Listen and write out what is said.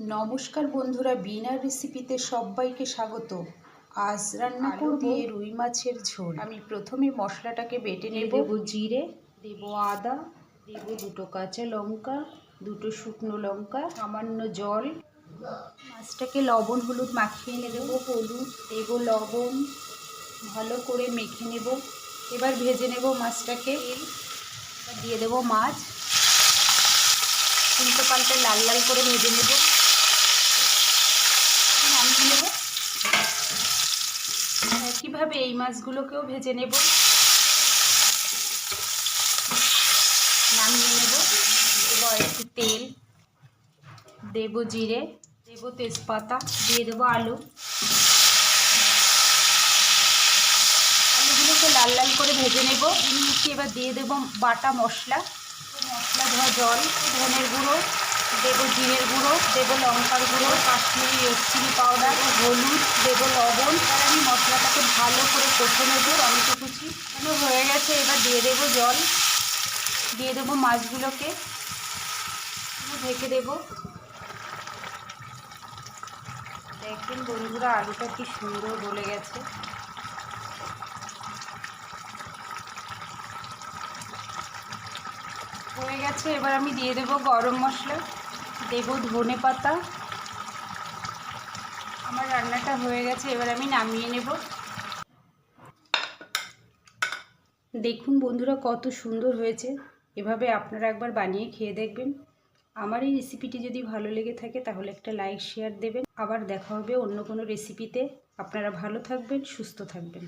নমস্কার বন্ধুরা বিনার রেসিপিতে সবাইকে স্বাগত। আজ রান্না করব দিয়ে রুই মাছের ঝোল। আমি প্রথমে মশলাটাকে বেটে নেব। দেবো জিরে। দেব আদা। দেব দুটো কাঁচা লঙ্কা দুটো শুকনো লঙ্কা সামান্য জল। মাছটাকে লবণ হলুদ মাখিয়ে নেব। হলুদ দেব লবণ ভালো করে মেখে নেব। এবার ভেজে নেব মাছটাকে। দিয়ে দেব মাছ। উল্টো পাল্টে লাল লাল করে ভেজে নেব নামিয়ে নেব একইভাবে এই মাছগুলোকেও ভেজে নেব? নামিয়ে নেব। এবার একটু তেল, দেব জিরে, দেব তেজপাতা, দিয়ে দেবো আলু। আলুগুলোকে লাল লাল করে ভেজে নেব। নিয়েছি এবার দিয়ে দেবো বাটা মশলা। মশলা ধোয়া জল, ধনের গুঁড়ো, দেবো জিরের গুঁড়ো, দেবো লঙ্কার গুঁড়ো, কাশ্মীরি চিলি পাউডার, হলুদ, দেবো লবণ ভালো করে কষে নেব টমেটো কুচি। এগুলো হয়ে গেছে, এবার দিয়ে দেবো জল। দিয়ে দেবো মাছগুলোকে। ঢেকে দেবো। দেখবেন বন্ধুরা, আলুটা কি সুন্দর গলে গেছে। হয়ে গেছে, এবার আমি দিয়ে দেবো গরম মশলা। দেব ধনে পাতা। আমার রান্নাটা হয়ে গেছে, এবার আমি নামিয়ে নেব। দেখুন বন্ধুরা, কত সুন্দর হয়েছে। এভাবে আপনারা একবার বানিয়ে খেয়ে দেখবেন। আমার এই রেসিপিটি যদি ভালো লেগে থাকে, তাহলে একটা লাইক শেয়ার দেবেন। আবার দেখা হবে অন্য কোনো রেসিপিতে আপনারা ভালো থাকবেন, সুস্থ থাকবেন।